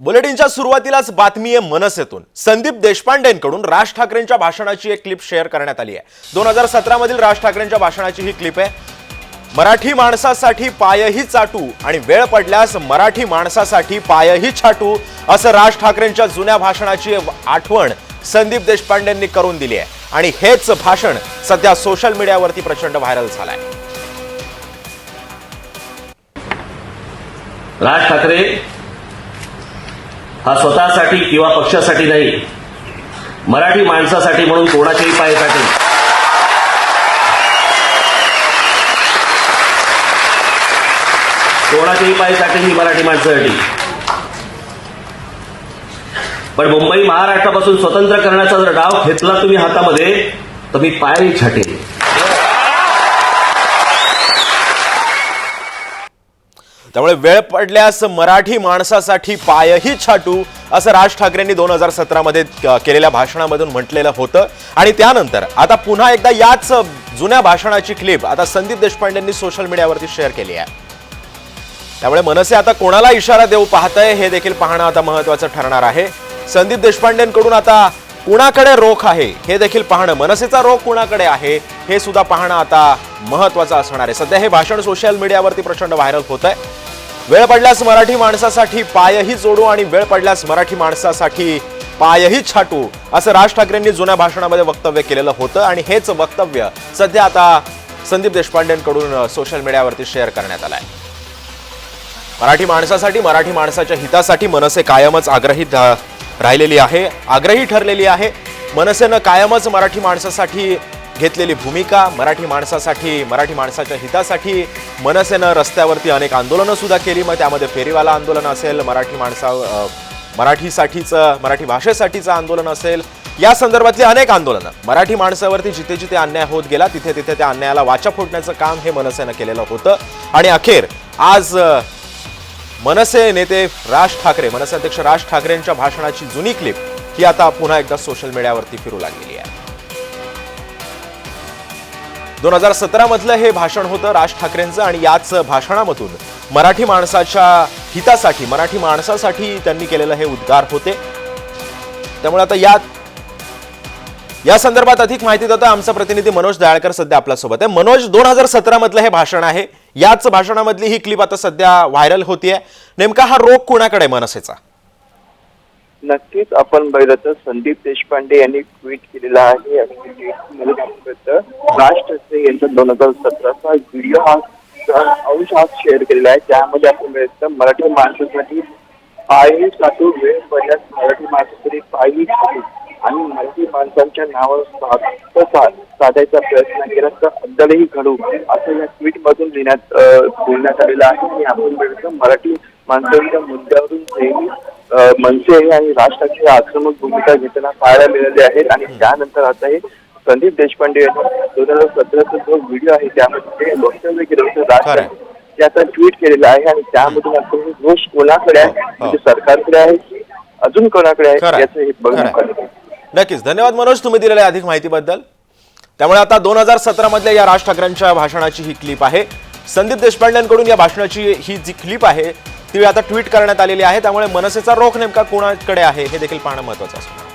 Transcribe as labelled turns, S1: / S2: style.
S1: बुलेटिनच्या सुरुवातीलाच बातमी आहे मनसेतून. संदीप देशपांडेंकडून राज ठाकरेंच्या भाषणाची एक क्लिप शेअर करण्यात आली आहे. दोन हजार सतरा मधील राज ठाकरेंच्या भाषणाची ही क्लिप आहे. मराठी माणसासाठी पायही चाटू आणि वेळ पडल्यास मराठी माणसासाठी पायही छाटू असं राज ठाकरेंच्या जुन्या भाषणाची आठवण संदीप देशपांडेंनी करून दिली आहे. आणि हेच भाषण सध्या सोशल मीडियावरती प्रचंड व्हायरल झालंय.
S2: राज ठाकरे हा स्वतःसाठी किंवा पक्षासाठी नाही मराठी माणसासाठी म्हणून कोणाच्याही पायासाठी कोणाच्याही पायासाठी ही मराठी माणसासाठी. पण मुंबई महाराष्ट्रापासून स्वतंत्र करण्याचा जर डाव घेतला तुम्ही हातामध्ये तर मी पायही छाटेल
S1: त्यामुळे वेळ पडल्यास मराठी माणसासाठी पायही छाटू असं राज ठाकरेंनी दोन हजार सतरामध्ये केलेल्या भाषणामधून म्हटलेलं होतं. आणि त्यानंतर आता पुन्हा एकदा याच जुन्या भाषणाची क्लिप आता संदीप देशपांडेंनी सोशल मीडियावरती शेअर केली आहे. त्यामुळे मनसे आता कोणाला इशारा देऊ पाहतंय हे देखील पाहणं आता महत्वाचं ठरणार आहे. संदीप देशपांडेंकडून आता कुणाकडे रोख आहे हे देखील पाहणं मनसेचा रोख कुणाकडे आहे हे सुद्धा पाहणं आता महत्वाचं असणार आहे. सध्या हे भाषण सोशल मीडियावरती प्रचंड व्हायरल होत आहे वेळ पडल्यास मराठी माणसासाठी पायही जोडू आणि वेळ पडल्यास मराठी माणसासाठी पायही छाटू असं राज ठाकरेंनी जुन्या भाषणामध्ये वक्तव्य केलेलं होतं आणि हेच वक्तव्य सध्या आता संदीप देशपांडेंकडून सोशल मीडियावरती शेअर करण्यात आलं आहे मराठी माणसासाठी मराठी माणसाच्या हितासाठी मनसे कायमच आग्रही राहिलेली आहे आग्रही ठरलेली आहे. मनसेनं कायमच मराठी माणसासाठी घेतलेली भूमिका मराठी माणसासाठी मराठी माणसाच्या हितासाठी. मनसेनं रस्त्यावरती अनेक आंदोलनं सुद्धा केली. मग त्यामध्ये फेरीवाला आंदोलन असेल मराठी माणसा मराठीसाठीचं मराठी भाषेसाठीचं आंदोलन असेल. या संदर्भातली अनेक आंदोलनं. मराठी माणसावरती जिथे जिथे अन्याय होत गेला तिथे तिथे त्या अन्यायाला वाचा फोडण्याचं काम हे मनसेनं केलेलं होतं. आणि अखेर आज मनसे नेते राज ठाकरे मनसे अध्यक्ष राज ठाकरेंच्या भाषणाची जुनी क्लिप ही आता पुन्हा एकदा सोशल मीडियावरती फिरू लागलेली आहे. दोन हजार सतरा मधलं हे भाषण होतं राज ठाकरेंचं आणि याच भाषणामधून मराठी माणसाच्या हितासाठी मराठी माणसासाठी त्यांनी केलेलं हे उद्गार होते. त्यामुळे आता या या संदर्भात अधिक माहिती देतो आमचा प्रतिनिधी मनोज दयाळकर सध्या आपल्यासोबत आहे. मनोज दोन हजार सतरा मधलं हे भाषण आहे. याच भाषणामधली ही क्लिप आता सध्या व्हायरल होतीये. नेमका हा रोग कुणाकडे मनसेचा?
S3: नक्कीच आपण बघितलं तर संदीप देशपांडे यांनी ट्विट केलेला आहे राज ठाकरे यांचा दोन हजार सतराचा व्हिडिओ हा अंश हा शेअर केलेला आहे. त्यामध्ये आपण बघितलं मराठी माणसासाठी पायी साठू वेळ पडल्यास मराठी माणसासाठी पायी साठू आणि मराठी माणसांच्या नावावर सार्थ सा- साधायचा प्रयत्न केला तर अद्दलही घडू असं या ट्विट मधून लिहिण्यात बोलण्यात आलेलं आहे. आणि आपण बघितलं मराठी माणसांच्या मुद्द्यावरून नेहमी मनसे आणि राज ठाकरे आक्रमक भूमिका घेताना पाहायला मिळाले आहेत आणि त्यानंतर आता हे संदीप देशपांडे यांनी दोन हजार सतराचा जो व्हिडिओ आहे त्यामध्ये ते वक्तव्य केलं होतं राज. ठाकरे त्याचा ट्विट केलेला आहे आणि त्यामधून आपण हे दोष कोणाकडे आहे? म्हणजे सरकारकडे आहे की अजून कोणाकडे. आहे? याचं हे आहे.
S1: नक्कीच. धन्यवाद मनोज तुम्ही दिलेल्या अधिक माहितीबद्दल. त्यामुळे आता दोन हजार सतरा मधल्या या राज ठाकरेंच्या भाषणाची ही क्लिप आहे. संदीप देशपांडेंकडून या भाषणाची ही जी क्लिप आहे ती आता ट्विट करण्यात आलेली आहे. त्यामुळे मनसेचा रोख नेमका कोणाकडे आहे हे देखील पाहणं महत्वाचं असणार.